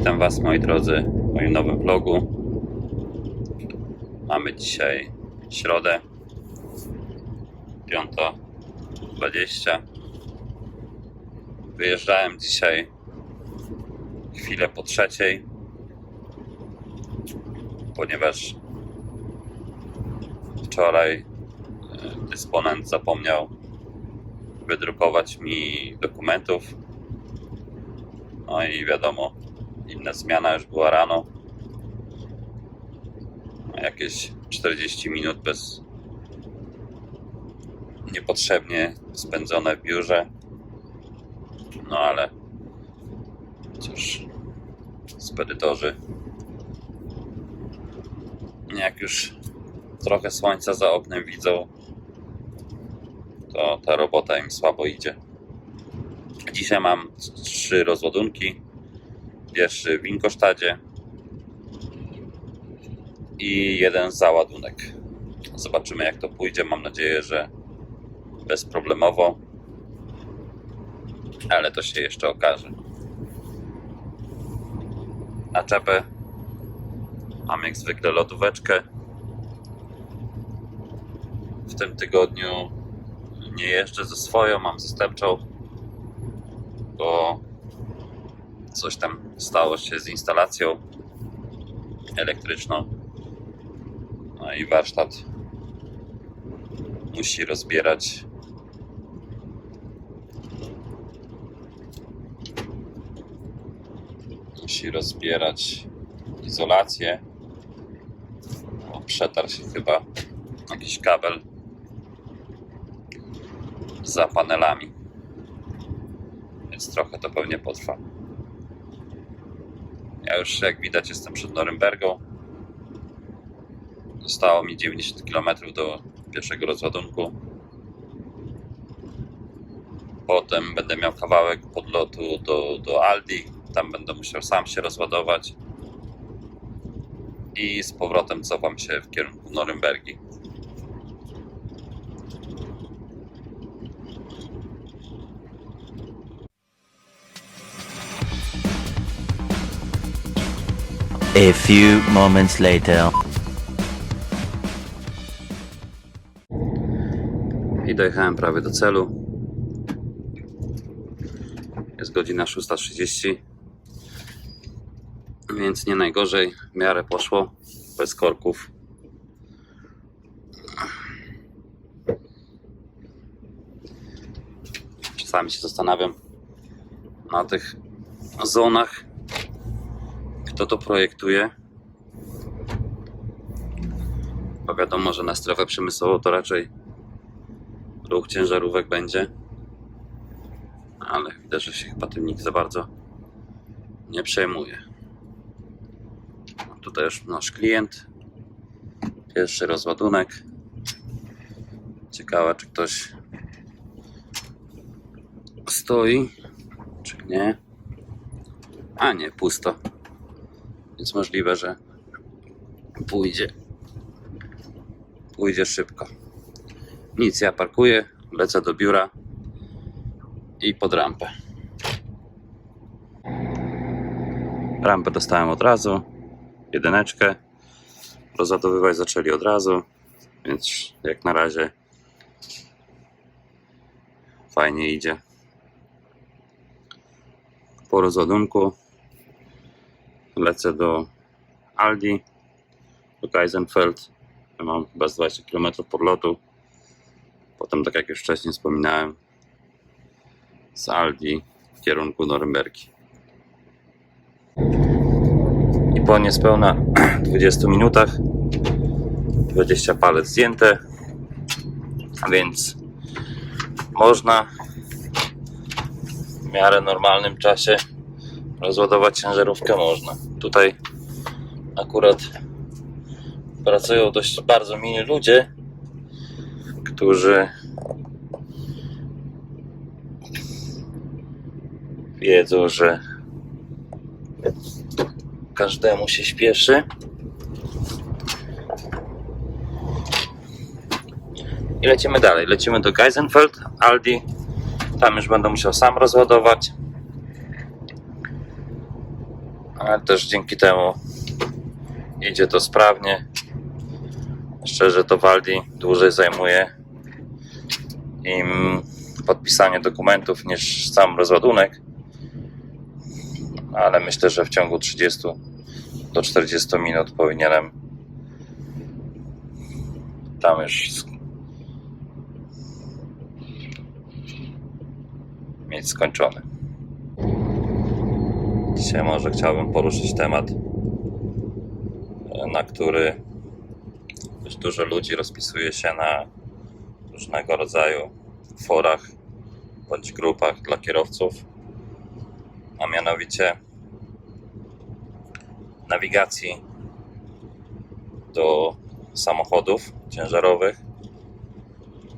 Witam Was moi drodzy w moim nowym vlogu. Mamy dzisiaj środę 5.20 Wyjeżdżałem dzisiaj chwilę po trzeciej, ponieważ wczoraj e, dysponent zapomniał wydrukować mi dokumentów. No i wiadomo, inna zmiana już była rano. Jakieś 40 minut bez niepotrzebnie spędzone w biurze. No ale cóż, spedytorzy. Jak już trochę słońca za oknem widzą, to ta robota im słabo idzie. Dzisiaj mam trzy rozładunki. Pierwszy w Winkosztadzie i jeden załadunek. Zobaczymy jak to pójdzie. Mam nadzieję, że bezproblemowo, ale to się jeszcze okaże. Na czepę mam jak zwykle lodóweczkę. W tym tygodniu nie jeżdżę ze swoją, mam zastępczą, bo coś tam stało się z instalacją elektryczną. No i warsztat musi rozbierać musi rozbierać izolację. Przetarł się chyba jakiś kabel za panelami. Więc trochę to pewnie potrwa. Ja już jak widać jestem przed Norymbergą. Zostało mi 90 km do pierwszego rozładunku. Potem będę miał kawałek podlotu do, do Aldi. Tam będę musiał sam się rozładować. I z powrotem cofam się w kierunku Norymbergi. A few moments later. I dojechałem prawie do celu. Jest godzina 6.30. Więc nie najgorzej. W miarę poszło. Bez korków. Czasami się zastanawiam na tych zonach, kto to projektuje. Bo wiadomo, że na strefę przemysłową to raczej ruch ciężarówek będzie. Ale widać, że się chyba tym nikt za bardzo nie przejmuje. Tutaj już nasz klient. Pierwszy rozładunek. Ciekawe, czy ktoś stoi, czy nie. A nie, pusto. Więc możliwe, że pójdzie. Pójdzie szybko. Nic, ja parkuję, lecę do biura i pod rampę. Rampę dostałem od razu, jedyneczkę. Rozładowywać zaczęli od razu, więc jak na razie fajnie idzie. Po rozładunku lecę do Aldi, do Geisenfeld. Mam chyba z 20 km podlotu. Potem, tak jak już wcześniej wspominałem, z Aldi w kierunku Norymbergi. I po niespełna 20 minutach 20 palet zdjęte, więc można w miarę normalnym czasie rozładować ciężarówkę można. Tutaj akurat pracują dość bardzo mili ludzie, którzy wiedzą, że każdemu się śpieszy. I lecimy dalej. Lecimy do Geisenfeld, Aldi. Tam już będę musiał sam rozładować. Ale też dzięki temu idzie to sprawnie. Szczerze to Waldi dłużej zajmuje im podpisanie dokumentów niż sam rozładunek, ale myślę, że w ciągu 30 do 40 minut powinienem tam już mieć skończony. Dzisiaj może chciałbym poruszyć temat, e, na który dość dużo ludzi rozpisuje się na różnego rodzaju forach bądź grupach dla kierowców, a mianowicie nawigacji do samochodów ciężarowych,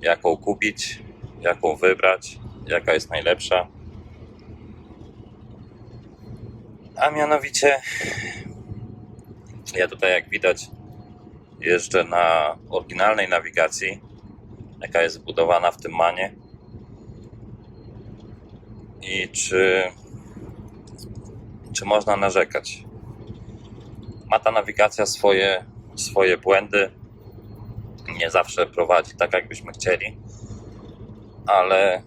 jaką kupić, jaką wybrać, jaka jest najlepsza. A mianowicie, ja tutaj, jak widać, jeżdżę na oryginalnej nawigacji, jaka jest wbudowana w tym manie. I czy, czy można narzekać? Ma ta nawigacja swoje, swoje błędy. Nie zawsze prowadzi tak, jakbyśmy chcieli, ale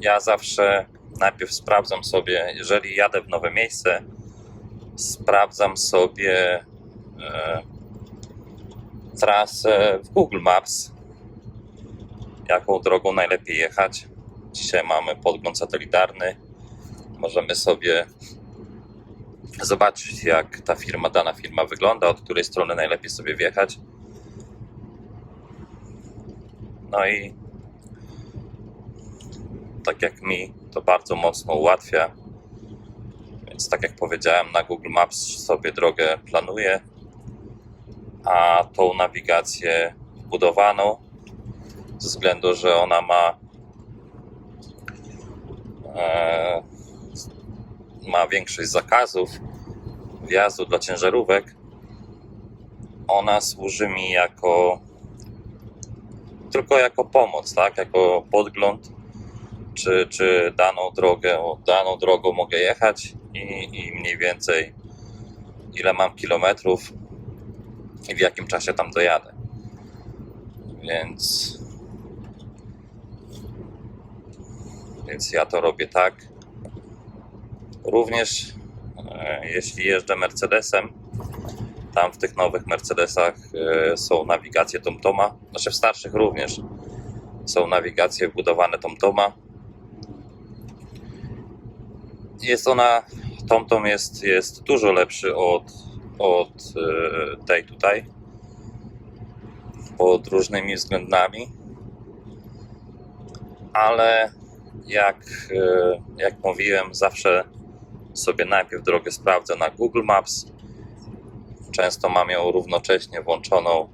ja zawsze najpierw sprawdzam sobie, jeżeli jadę w nowe miejsce, sprawdzam sobie e, trasę w Google Maps, jaką drogą najlepiej jechać. Dzisiaj mamy podgląd satelitarny. Możemy sobie zobaczyć, jak ta firma, dana firma wygląda, od której strony najlepiej sobie wjechać. No i tak jak mi, to bardzo mocno ułatwia. Więc tak jak powiedziałem, na Google Maps sobie drogę planuję, a tą nawigację wbudowaną, ze względu, że ona ma e, ma większość zakazów wjazdu dla ciężarówek, ona służy mi jako tylko jako pomoc, tak? Jako podgląd, czy, czy daną drogę, daną drogą mogę jechać i, i mniej więcej ile mam kilometrów i w jakim czasie tam dojadę. Więc więc ja to robię tak. Również e, jeśli jeżdżę Mercedesem, tam w tych nowych Mercedesach e, są nawigacje TomToma, znaczy w starszych również są nawigacje wbudowane TomToma. Jest ona, TomTom jest, jest dużo lepszy od, od e, tej tutaj, pod różnymi względami, ale jak, e, jak mówiłem, zawsze sobie najpierw drogę sprawdzę na Google Maps. Często mam ją równocześnie włączoną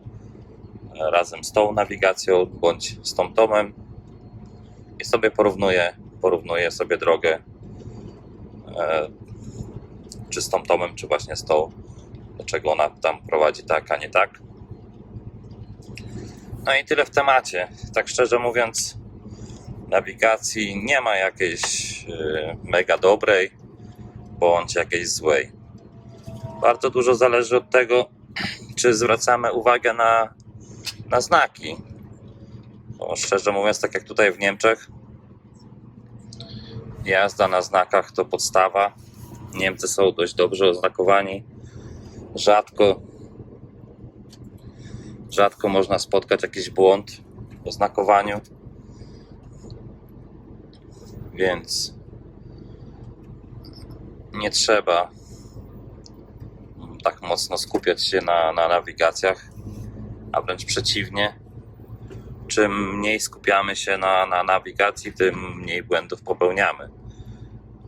e, razem z tą nawigacją bądź z tą tomem. I sobie porównuję, porównuję sobie drogę czy z tą tomem, czy właśnie z tą, dlaczego ona tam prowadzi tak, a nie tak. No i tyle w temacie. Tak szczerze mówiąc, nawigacji nie ma jakiejś y, mega dobrej bądź jakiejś złej. Bardzo dużo zależy od tego, czy zwracamy uwagę na, na znaki. Bo szczerze mówiąc, tak jak tutaj w Niemczech, jazda na znakach to podstawa. Niemcy są dość dobrze oznakowani. Rzadko, rzadko można spotkać jakiś błąd w oznakowaniu więc nie trzeba tak mocno skupiać się na, na nawigacjach, a wręcz przeciwnie. Czym mniej skupiamy się na, na nawigacji, tym mniej błędów popełniamy.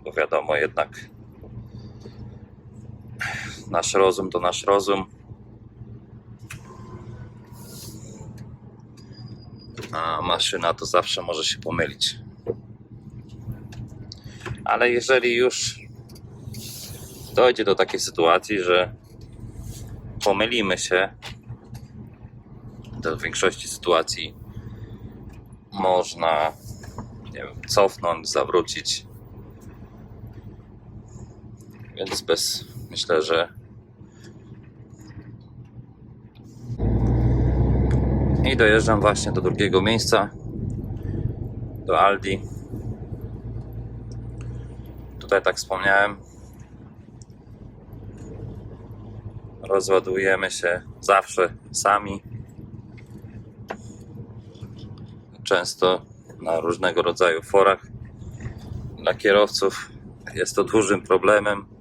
Bo wiadomo, jednak nasz rozum to nasz rozum. A maszyna to zawsze może się pomylić ale jeżeli już dojdzie do takiej sytuacji, że pomylimy się, to w większości sytuacji można nie wiem, cofnąć, zawrócić. Więc bez, myślę, że i dojeżdżam właśnie do drugiego miejsca do Aldi. Tutaj tak wspomniałem. Rozładujemy się zawsze sami. Często na różnego rodzaju forach dla kierowców. Jest to dużym problemem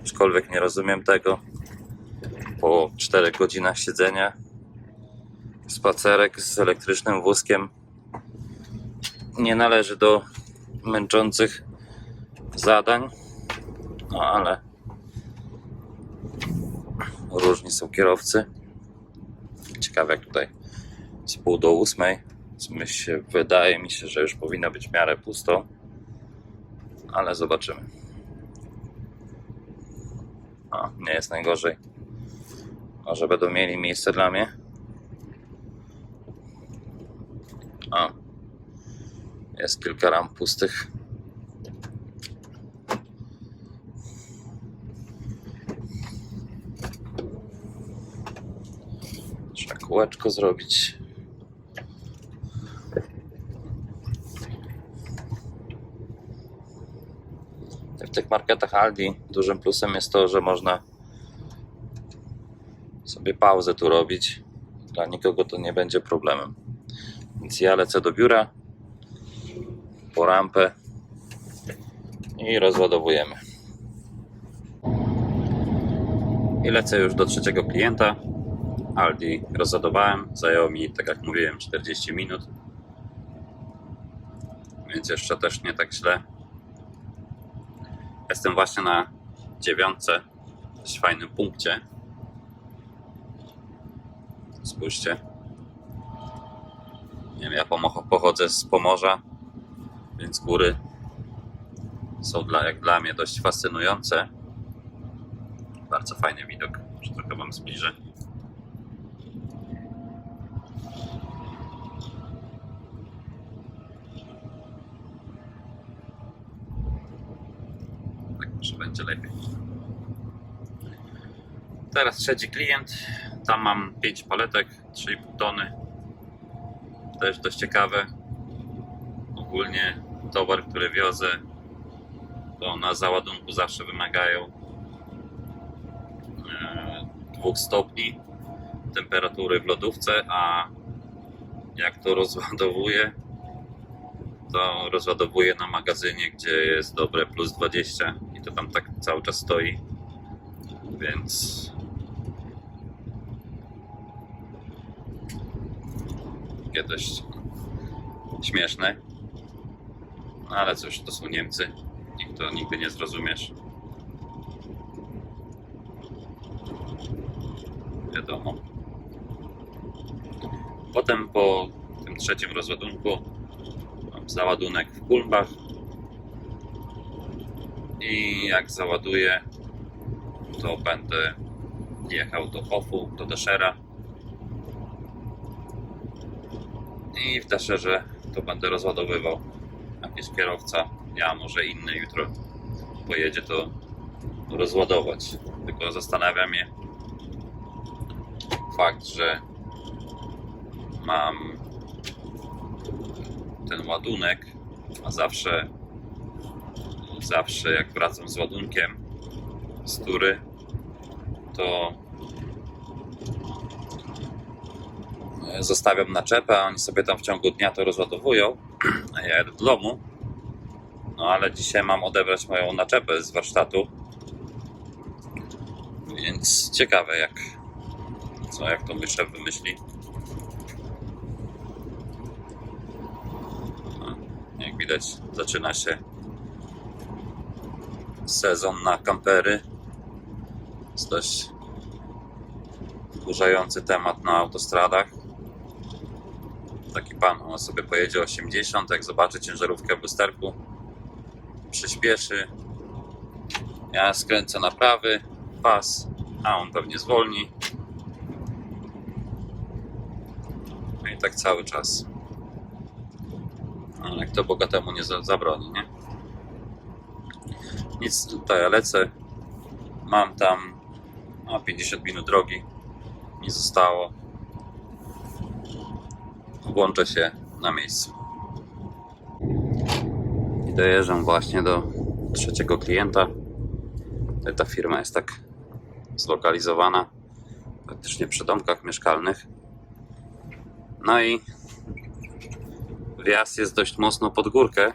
aczkolwiek nie rozumiem tego. Po 4 godzinach siedzenia spacerek z elektrycznym wózkiem nie należy do męczących zadań. No ale różni są kierowcy. Ciekawe jak tutaj z pół do ósmej. Wydaje mi się, że już powinno być w miarę pusto ale zobaczymy a, nie jest najgorzej. Może będą mieli miejsce dla mnie? A. Jest kilka ram pustych. Trzeba kółeczko zrobić. W tych marketach Aldi dużym plusem jest to, że można sobie pauzę tu robić. Dla nikogo to nie będzie problemem. Więc ja lecę do biura po rampę i rozładowujemy. I lecę już do trzeciego klienta. Aldi rozładowałem. Zajęło mi, tak jak mówiłem, 40 minut. Więc jeszcze też nie tak źle. Jestem właśnie na dziewiątce, w fajnym punkcie. Spójrzcie. Nie wiem, ja pochodzę z Pomorza, więc góry są dla, jak dla mnie dość fascynujące. Bardzo fajny widok. Już trochę Wam zbliżę. Tak może będzie lepiej. Teraz trzeci klient. Tam mam 5 paletek, 3,5 tony. Też dość ciekawe. Ogólnie towar, który wiozę, to na załadunku zawsze wymagają e, dwóch stopni temperatury w lodówce, a jak to rozładowuję, to rozładowuję na magazynie, gdzie jest dobre plus 20 i to tam tak cały czas stoi. Więc takie dość śmieszne. No ale cóż, to są Niemcy. Ich to nigdy nie zrozumiesz. Wiadomo. Potem po tym trzecim rozładunku mam załadunek w Kulmbach. I jak załaduję, to będę jechał do Hofu, do Deszera. I w Desherze to będę rozładowywał. Jakiś kierowca, ja może inny jutro pojedzie to rozładować. Tylko zastanawia mnie fakt, że mam ten ładunek, a zawsze zawsze jak wracam z ładunkiem z tury, to zostawiam naczepę, a oni sobie tam w ciągu dnia to rozładowują, a ja jadę do domu. No ale dzisiaj mam odebrać moją naczepę z warsztatu. Więc ciekawe jak co jak to szef wymyśli. No, jak widać zaczyna się sezon na kampery. Jest dość wkurzający temat na autostradach. Taki pan, on sobie pojedzie 80, jak zobaczy ciężarówkę w lusterku, przyspieszy. Ja skręcę na prawy pas, a on pewnie zwolni. No i tak cały czas. No, jak to bogatemu nie za- zabroni, nie? Nic, tutaj lecę. Mam tam no, 50 minut drogi. Mi zostało. Włączę się na miejscu. I dojeżdżam właśnie do trzeciego klienta. Ta firma jest tak zlokalizowana praktycznie przy domkach mieszkalnych. No i wjazd jest dość mocno pod górkę,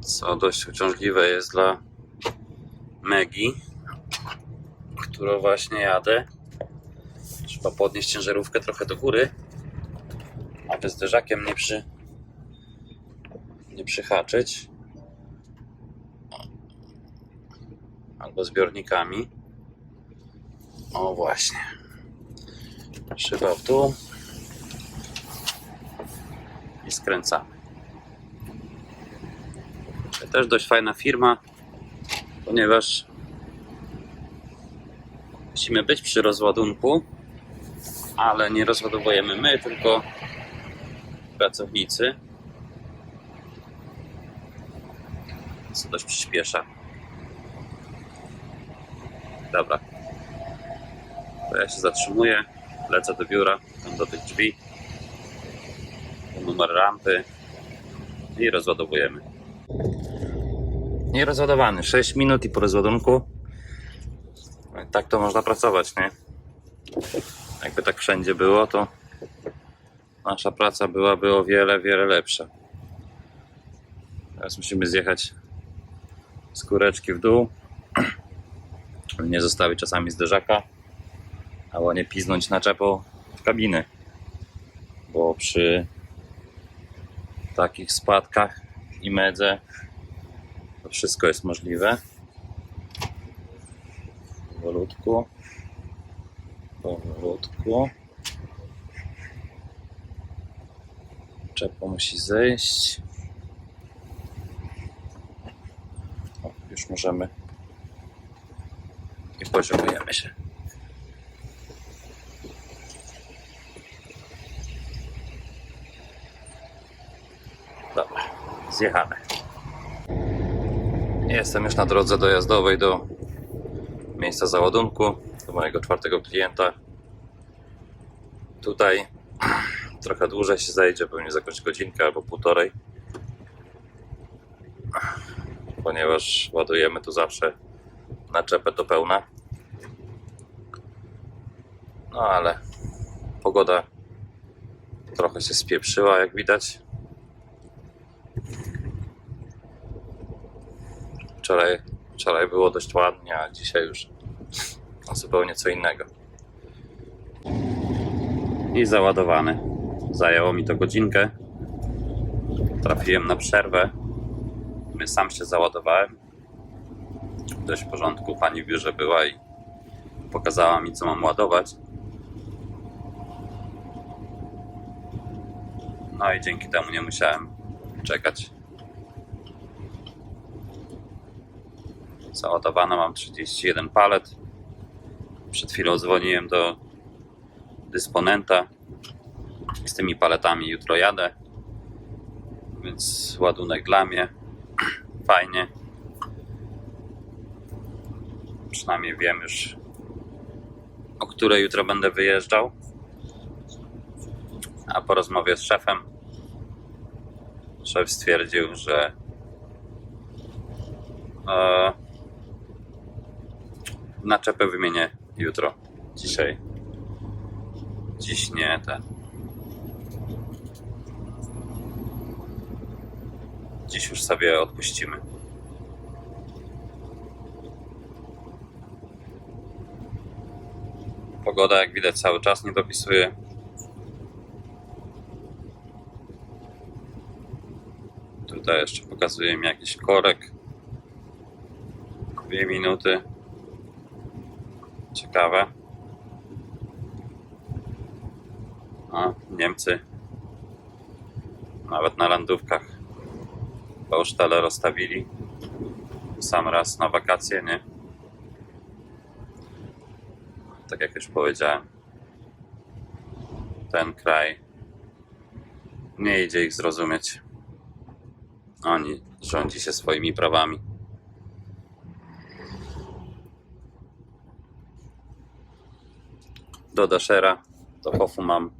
co dość uciążliwe jest dla Megi, którą właśnie jadę. Trzeba podnieść ciężarówkę trochę do góry, aby zderzakiem nie przy nie przyhaczyć. Albo zbiornikami. O właśnie. Szyba w dół. I skręcamy. To też dość fajna firma, ponieważ musimy być przy rozładunku, ale nie rozładowujemy my, tylko pracownicy. Co dość przyspiesza. Dobra. To ja się zatrzymuję, lecę do biura, tam do tych drzwi, numer rampy i rozładowujemy. Nie rozładowany, 6 minut i po rozładunku. Tak to można pracować, nie? Jakby tak wszędzie było, to nasza praca byłaby o wiele, wiele lepsza. Teraz musimy zjechać z kureczki w dół, nie zostawić czasami zderzaka, albo nie piznąć naczepą w kabiny, bo przy takich spadkach i medze to wszystko jest możliwe. Powolutku. Powolutku. Czepa musi zejść. O, już możemy. I poziomujemy się. Dobra, zjechamy. Jestem już na drodze dojazdowej do miejsca załadunku, do mojego czwartego klienta. Tutaj trochę dłużej się zejdzie, pewnie za jakąś godzinkę albo półtorej. Ponieważ ładujemy tu zawsze naczepę do pełna. No ale pogoda trochę się spieprzyła, jak widać. Wczoraj, wczoraj było dość ładnie, a dzisiaj już zupełnie co innego. I załadowany. Zajęło mi to godzinkę. Trafiłem na przerwę. Sam się załadowałem. Dość w porządku. Pani w biurze była i pokazała mi, co mam ładować. No i dzięki temu nie musiałem czekać. Załadowano mam 31 palet. Przed chwilą dzwoniłem do dysponenta. Z tymi paletami jutro jadę. Więc ładunek dla mnie. Fajnie. Przynajmniej wiem już, o której jutro będę wyjeżdżał. A po rozmowie z szefem, szef stwierdził, że e, naczepę wymienię jutro. Dzisiaj. Dziś nie, ten. Dziś już sobie odpuścimy. Pogoda, jak widać, cały czas nie dopisuje. Tutaj jeszcze pokazuje mi jakiś korek. Dwie minuty. Ciekawe. A, Niemcy nawet na landówkach bo już tyle rozstawili. Sam raz na wakacje, nie? Tak jak już powiedziałem, ten kraj nie idzie ich zrozumieć. Oni rządzi się swoimi prawami. Do Dashera, do Hofu mam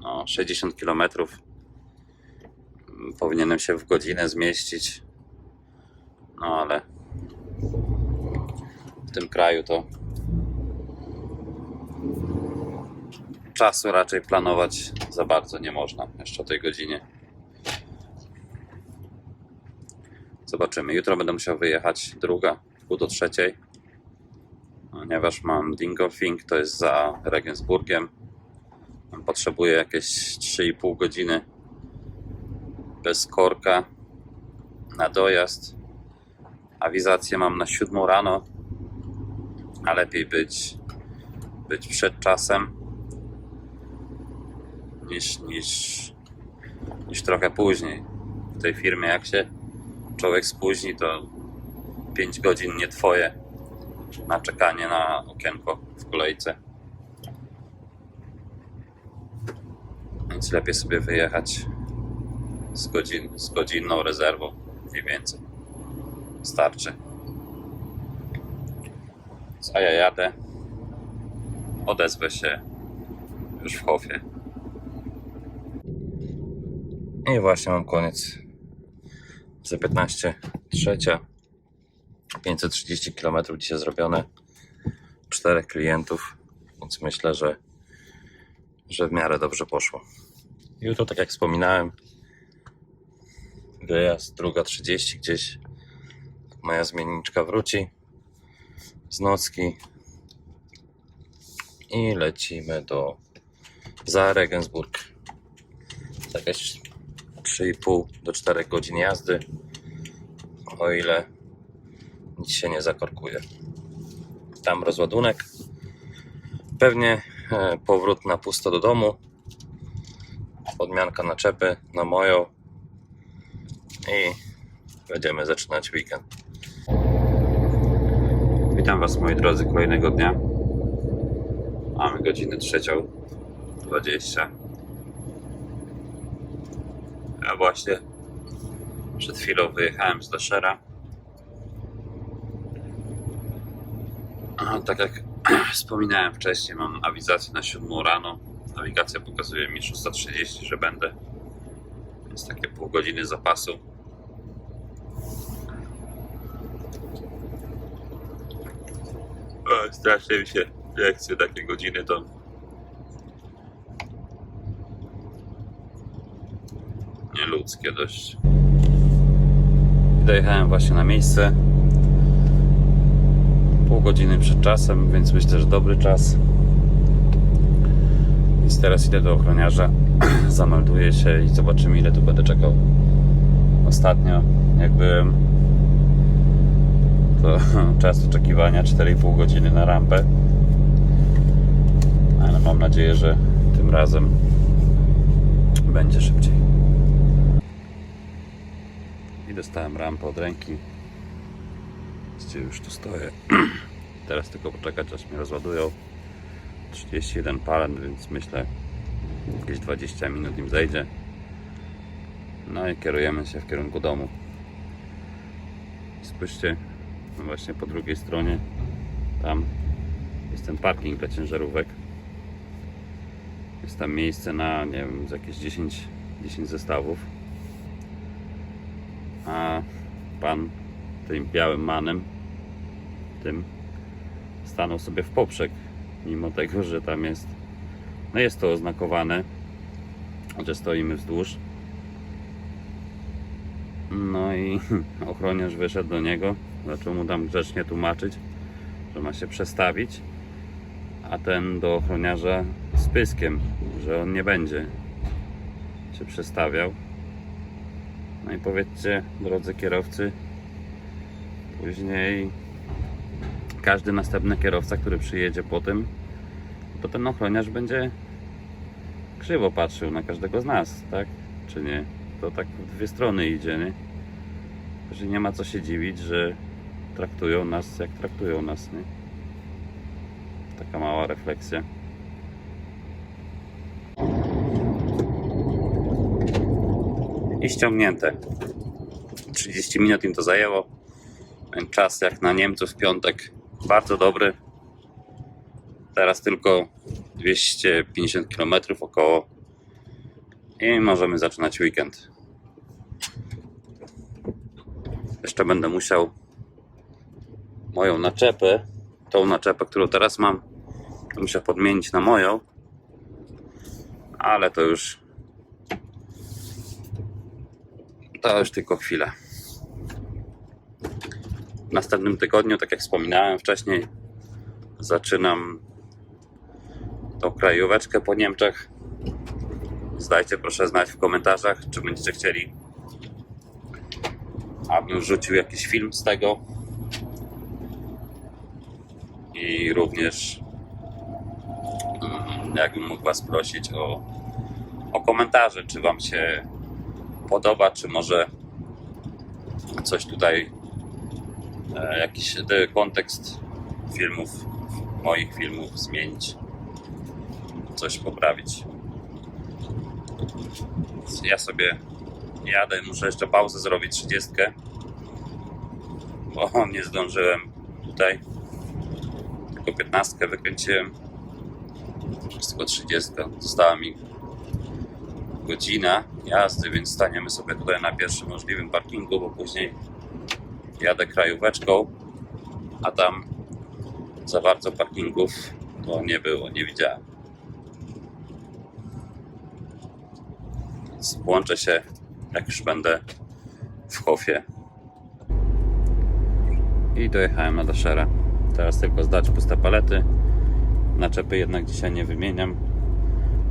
no, 60 kilometrów Powinienem się w godzinę zmieścić. No ale w tym kraju to czasu raczej planować za bardzo nie można jeszcze o tej godzinie. Zobaczymy. Jutro będę musiał wyjechać druga, pół do trzeciej. Ponieważ mam Dingolfing, to jest za Regensburgiem. Potrzebuję jakieś 3,5 godziny bez korka na dojazd. Awizację mam na 7 rano, a lepiej być, być przed czasem niż, niż, niż trochę później. W tej firmie, jak się człowiek spóźni, to 5 godzin nie twoje na czekanie na okienko w kolejce. Więc lepiej sobie wyjechać z, godzin, z godzinną rezerwą, mniej więcej. Starczy. A ja jadę. Odezwę się już w Hofie. I właśnie mam koniec. Za 15 trzecia. 530 km dzisiaj zrobione. Czterech klientów, więc myślę, że, że w miarę dobrze poszło. Jutro, tak jak wspominałem, wyjazd druga 30 gdzieś. Moja zmienniczka wróci z nocki i lecimy do za Regensburg. Jakieś 3,5 do 4 godzin jazdy. O ile nic się nie zakorkuje. Tam rozładunek. Pewnie e, powrót na pusto do domu. Podmianka naczepy na moją. I będziemy zaczynać weekend. Witam Was moi drodzy kolejnego dnia. Mamy godzinę trzecią 20. Ja właśnie przed chwilą wyjechałem z Dashera. A, tak jak wspominałem wcześniej, mam awizację na 7 rano. Nawigacja pokazuje mi 6.30, że będę. Więc takie pół godziny zapasu. O, strasznie mi się lekcje takie godziny to nieludzkie dość. Dojechałem właśnie na miejsce pół godziny przed czasem, więc myślę, że dobry czas. Więc teraz idę do ochroniarza, zamelduję się i zobaczymy ile tu będę czekał. Ostatnio jak byłem to czas oczekiwania 4,5 godziny na rampę. Ale mam nadzieję, że tym razem będzie szybciej. I dostałem rampę od ręki. Gdzie już tu stoję. Teraz tylko poczekać aż mnie rozładują. 31 palet, więc myślę jakieś 20 minut im zejdzie. No i kierujemy się w kierunku domu. Spójrzcie, no właśnie po drugiej stronie tam jest ten parking dla ciężarówek. Jest tam miejsce na, nie wiem, jakieś 10, 10 zestawów. A pan tym białym manem, tym stanął sobie w poprzek, mimo tego, że tam jest, no jest to oznakowane, że stoimy wzdłuż. No i ochroniarz wyszedł do niego, zaczął mu tam grzecznie tłumaczyć, że ma się przestawić, a ten do ochroniarza z pyskiem, że on nie będzie się przestawiał. No i powiedzcie, drodzy kierowcy, później każdy następny kierowca, który przyjedzie po tym, to ten ochroniarz będzie krzywo patrzył na każdego z nas, tak? Czy nie? To tak w dwie strony idzie, nie? Że nie ma co się dziwić, że traktują nas jak traktują nas, nie? Taka mała refleksja. I ściągnięte. 30 minut im to zajęło. Ten czas jak na Niemców w piątek bardzo dobry. Teraz tylko 250 km około i możemy zaczynać weekend. Jeszcze będę musiał moją naczepę, tą naczepę, którą teraz mam, muszę podmienić na moją, ale to już to już tylko chwilę. W następnym tygodniu, tak jak wspominałem wcześniej, zaczynam tą krajóweczkę po Niemczech. Zdajcie proszę znać w komentarzach, czy będziecie chcieli, abym wrzucił jakiś film z tego. I również mm, jakbym mógł Was prosić o, o komentarze, czy Wam się podoba, czy może coś tutaj, e, jakiś e, kontekst filmów, moich filmów zmienić, coś poprawić. Ja sobie jadę, muszę jeszcze pauzę zrobić 30, bo nie zdążyłem tutaj. Tylko 15 wykręciłem. Jest tylko 30. Została mi godzina jazdy, więc staniemy sobie tutaj na pierwszym możliwym parkingu, bo później jadę krajóweczką, a tam za bardzo parkingów to nie było, nie widziałem. Więc włączę się, jak już będę w Hofie. I dojechałem na Dashera. Teraz tylko zdać puste palety. Naczepy jednak dzisiaj nie wymieniam.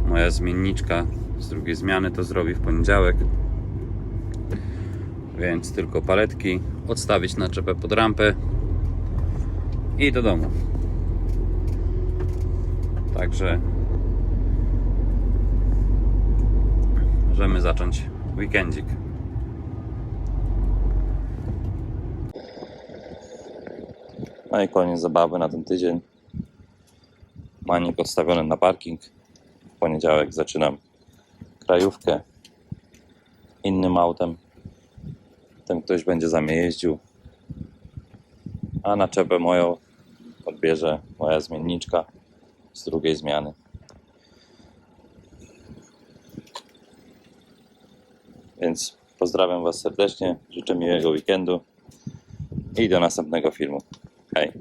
Moja zmienniczka z drugiej zmiany to zrobi w poniedziałek. Więc tylko paletki, odstawić naczepę pod rampę i do domu. Także możemy zacząć weekendzik. No i koniec zabawy na ten tydzień. Manik odstawiony na parking. W poniedziałek zaczynam krajówkę innym autem. Ten ktoś będzie za mnie jeździł. A naczepę moją odbierze moja zmienniczka z drugiej zmiany. Więc pozdrawiam Was serdecznie, życzę miłego weekendu i do następnego filmu. Hej!